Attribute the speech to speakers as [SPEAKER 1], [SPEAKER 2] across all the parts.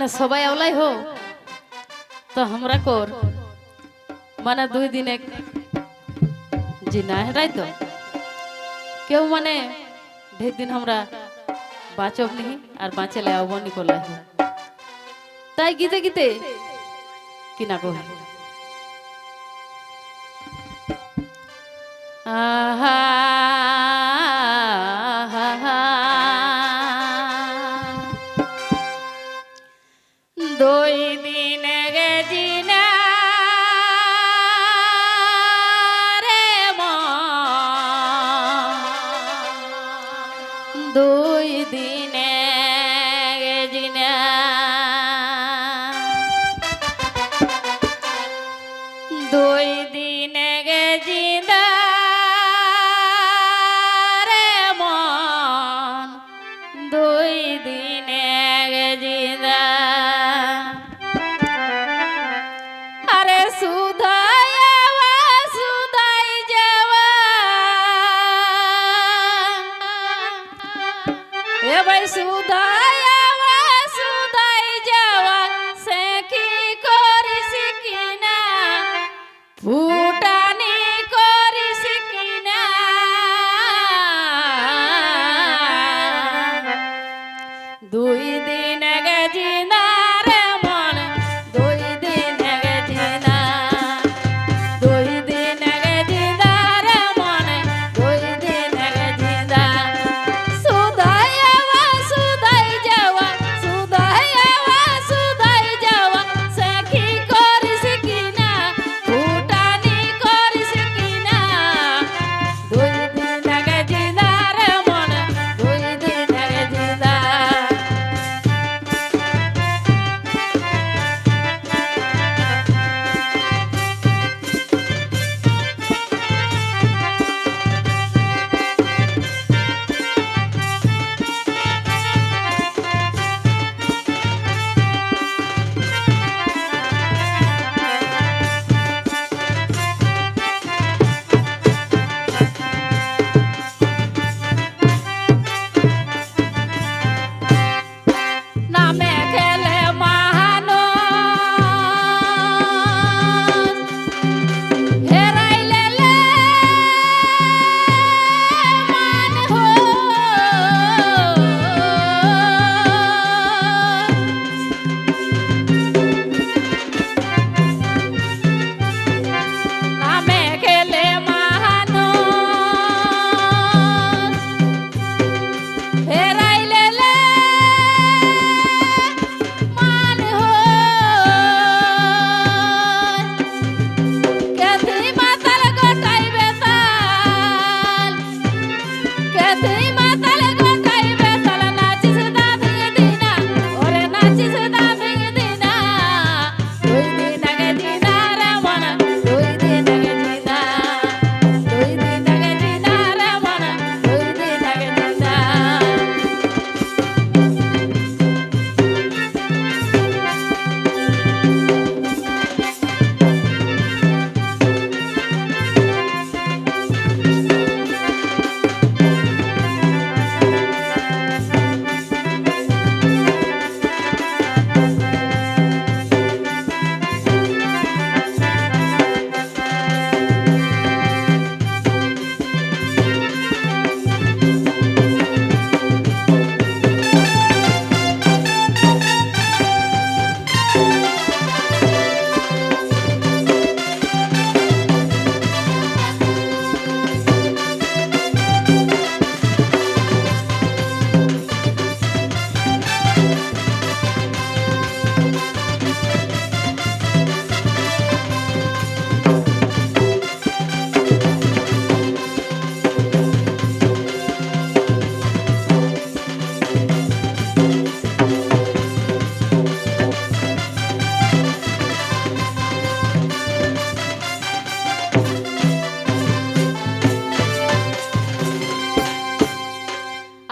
[SPEAKER 1] মানে সবাই আওলাই হো। তো আমরা কর। মানে দুই দিন এক জি না হেটাই তো। কেউ মানে ঢের দিন আমরা বাঁচব নি আর বাঁচে লাগাবো নি করলাই তাই গিতে গিতে কি না কহ আহা দুই দিনে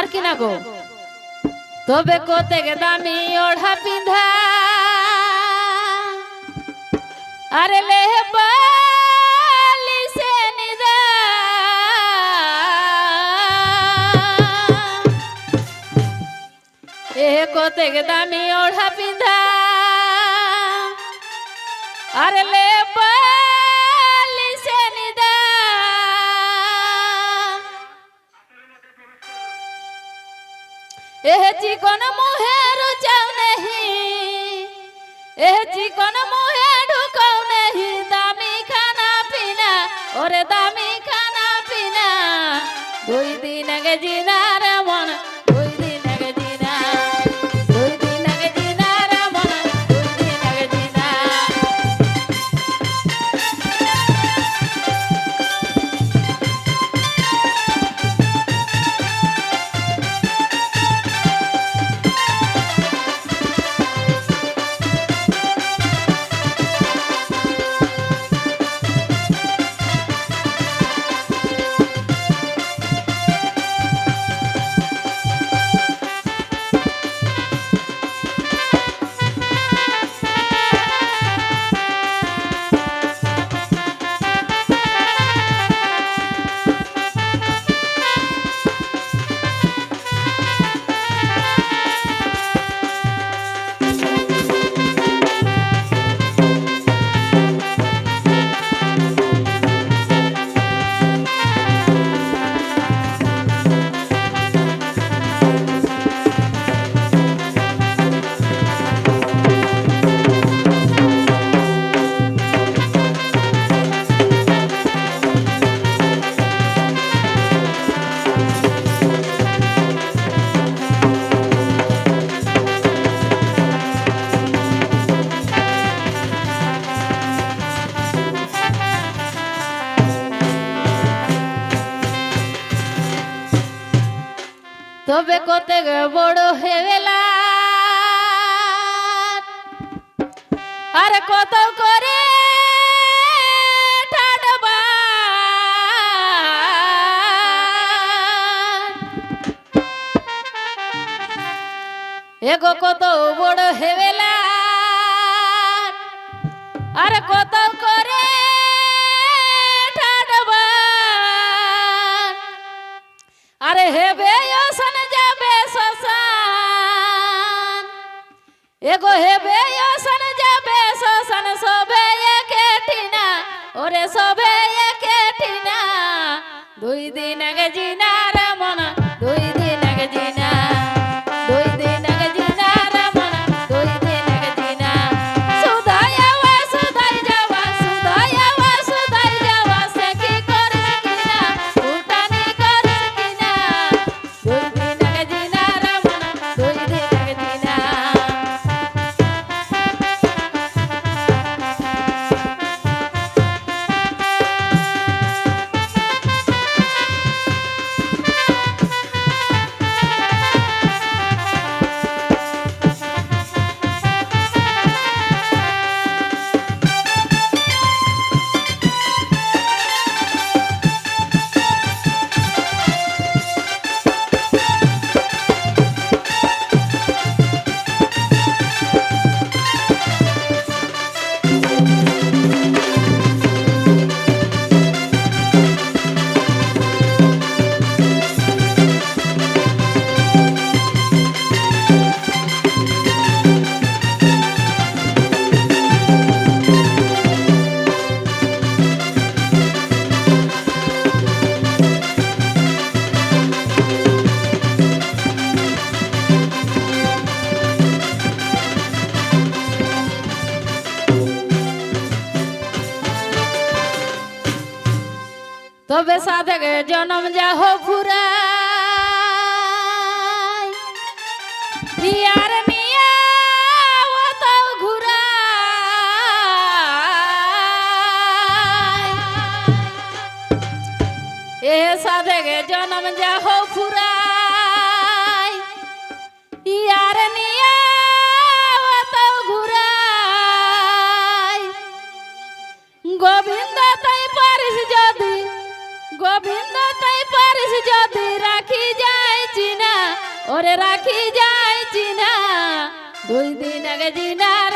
[SPEAKER 1] আর কি না গো? তবে কোতে দামি ওড়া পিঁধা। আরে লেহবা দামি ওড়া পিঁধা। আরে লেপা চিকন মুহের চাও নেহি এহ চিকন মুহে কত বড় হেবেলা আর কত করে এগো কত বড় হেবেলা আর কত করে আরে হেবে এগো হেবে ওসন যাবে, শ্মশান সবে একে ঠিনা, ওরে সবে একে ঠিনা। দুই দিন আগে জিনা সাধকে জনম যাহ ফুরাই। ইয়ার মিয়া অত ঘুরাই। এ সাধকে জনম যাহ ফুরাই। গোবিন্দ, তাই পারিস যদি রাখি যাই চিনা, ওরে রাখি যাই চিনা। দুই দিন আগে জিনার